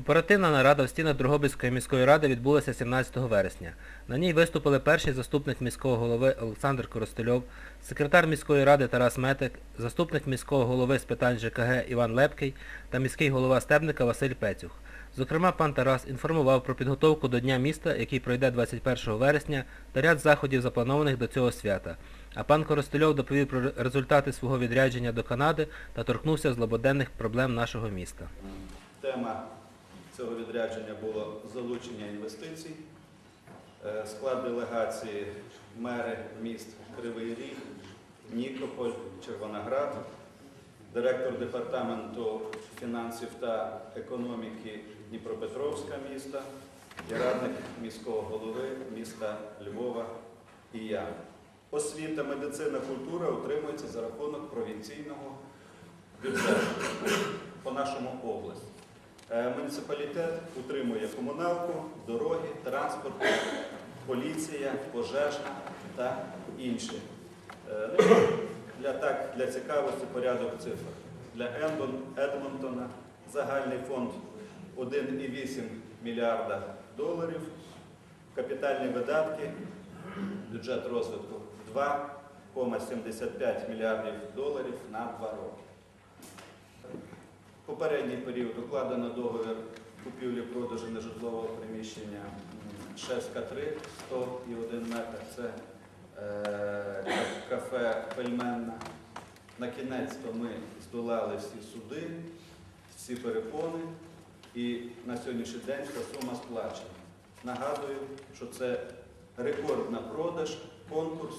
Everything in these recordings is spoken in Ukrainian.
Оперативна нарада в стінах Дрогобицької міської ради відбулася 17 вересня. На ній виступили перший заступник міського голови Олександр Коростельов, секретар міської ради Тарас Метик, заступник міського голови з питань ЖКГ Іван Лепкий та міський голова Стебника Василь Пецюх. Зокрема, пан Тарас інформував про підготовку до Дня міста, який пройде 21 вересня, та ряд заходів, запланованих до цього свята. А пан Коростельов доповів про результати свого відрядження до Канади та торкнувся злободенних проблем нашого міста. Тема цього відрядження було залучення інвестицій. Е, Склад делегації мери міст Кривий Ріг, Нікополь, Червоноград, директор департаменту фінансів та економіки Дніпропетровська міста і радник міського голови міста Львова і я. Освіта, медицина, культура отримується за рахунок провінційного бюджету по нашому області. Е, Муніципалітет утримує комуналку, дороги, транспорт, поліція, пожежна та інші. Е, ну, Для, так, для цікавості порядок цифр. Для Ендон- Едмонтона загальний фонд 1,8 мільярда доларів, капітальні видатки, бюджет розвитку 2,75 мільярдів доларів на 2 роки. Попередній період укладено договір купівлі-продажу нежитлового приміщення Шевська 3, 101 метр. Це е, кафе Пельменна. На кінець то ми здолали всі суди, всі перепони, і на сьогоднішній день ця сума сплачена. Нагадую, що це рекорд на продаж, конкурс.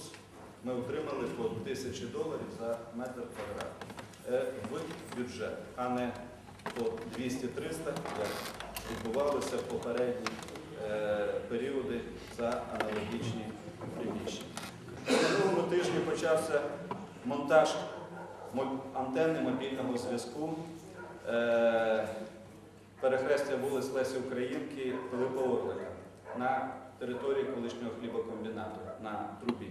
Ми отримали по тисячі доларів за метр квадратний в бюджет, а не по 200-300, як відбувалося в попередні е, періоди за аналогічні приміщення. На минулому тижні почався монтаж антенни мобільного зв'язку е, перехрестя вулиць Лесі Українки Пилипа Орлика на території колишнього хлібокомбінату на трубі.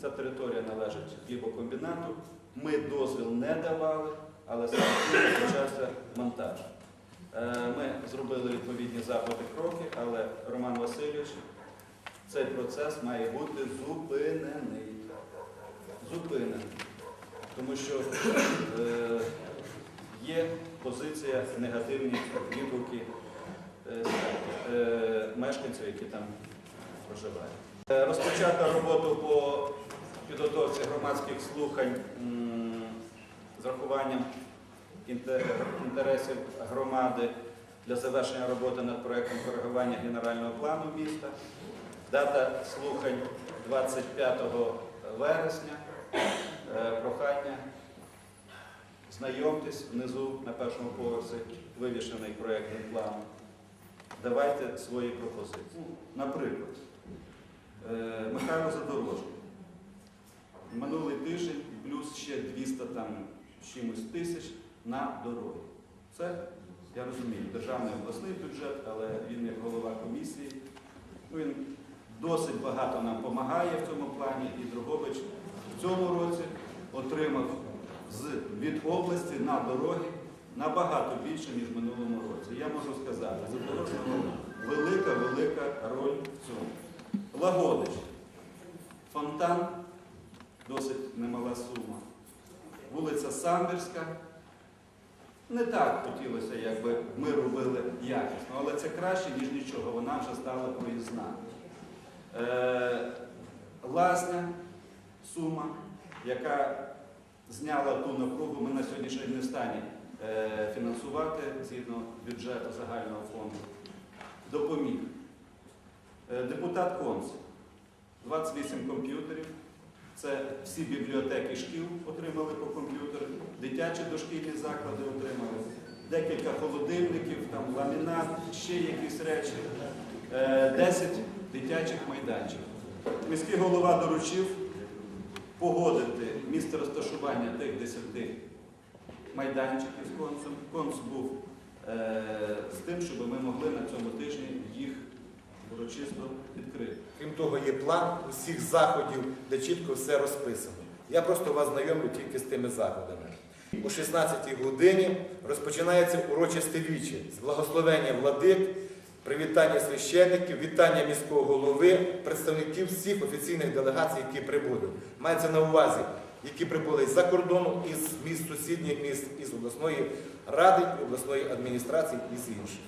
Ця територія належить хлібокомбінату. Ми дозвіл не давали, але самостійно почався монтаж. Е, Ми зробили відповідні заходи кроки, але Роман Васильович, цей процес має бути зупинений. Зупинений. Тому що е, є позиція негативні відгуки е, мешканців, які там проживають. Е, Розпочата роботу по підготовці громадських слухань з рахуванням інтересів громади для завершення роботи над проєктом коригування генерального плану міста. Дата слухань 25 вересня. Е, Прохання знайомтесь внизу на першому поверсі вивішений проєктний план. Давайте свої пропозиції. Наприклад, Михайло Задорожний. Минулий тиждень плюс ще 200 там чимось тисяч на дороги. Це, я розумію, державний обласний бюджет, але він як голова комісії. ну, Він досить багато нам допомагає в цьому плані, і Дрогобич в цьому році отримав з, від області на дороги набагато більше, ніж в минулому році. Я можу сказати, Лагодич. Фонтан досить немала сума. Вулиця Самбірська. Не так хотілося, якби ми робили якісно, але це краще, ніж нічого. Вона вже стала проїзна. Е, Лазня, сума, яка зняла ту напругу, ми на сьогоднішній не в стані е, фінансувати згідно бюджету загального фонду. Допоміг. Е, Депутат Конс. 28 комп'ютерів. Це всі бібліотеки шкіл отримали по комп'ютеру, дитячі дошкільні заклади отримали, декілька холодильників, там ламінат, ще якісь речі, Е, 10 дитячих майданчиків. Міський голова доручив погодити місце розташування тих 10 майданчиків з консом. Конс був е, з тим, щоб ми могли на цьому тижні їх урочисто відкрити. Крім того, є план усіх заходів, де чітко все розписано. Я просто вас знайомлю тільки з тими заходами. о 16-й годині розпочинається урочисте віче з благословення владик, привітання священників, вітання міського голови, представників всіх офіційних делегацій, які прибудуть. Мається на увазі, які прибули з-за кордону, із міст сусідніх міст, із обласної ради, обласної адміністрації і з інших.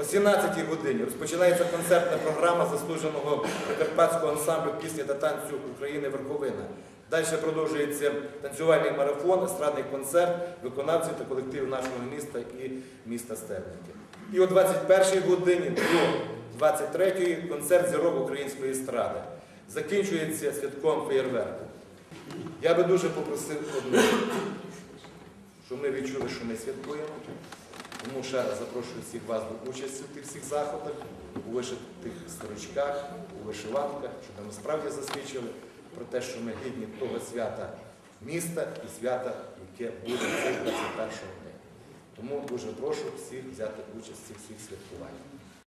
О 17 годині розпочинається концертна програма заслуженого прикарпатського ансамблю пісні та танцю України Верховина. Далі продовжується танцювальний марафон, естрадний концерт, виконавці та колектив нашого міста і міста Стебники. І о 21-й годині до 23-ї концерт зірок української естради. Закінчується святком феєрверку. Я би дуже попросив одне, щоб ми відчули, що ми святкуємо. Тому ще раз запрошую всіх вас до участі в тих всіх заходах, у вишитих строчках, у вишиванках, щоб ми справді засвідчили про те, що ми гідні того свята міста і свята, яке буде цей 21 дня. Тому дуже прошу всіх взяти участь в цих всіх святкуваннях.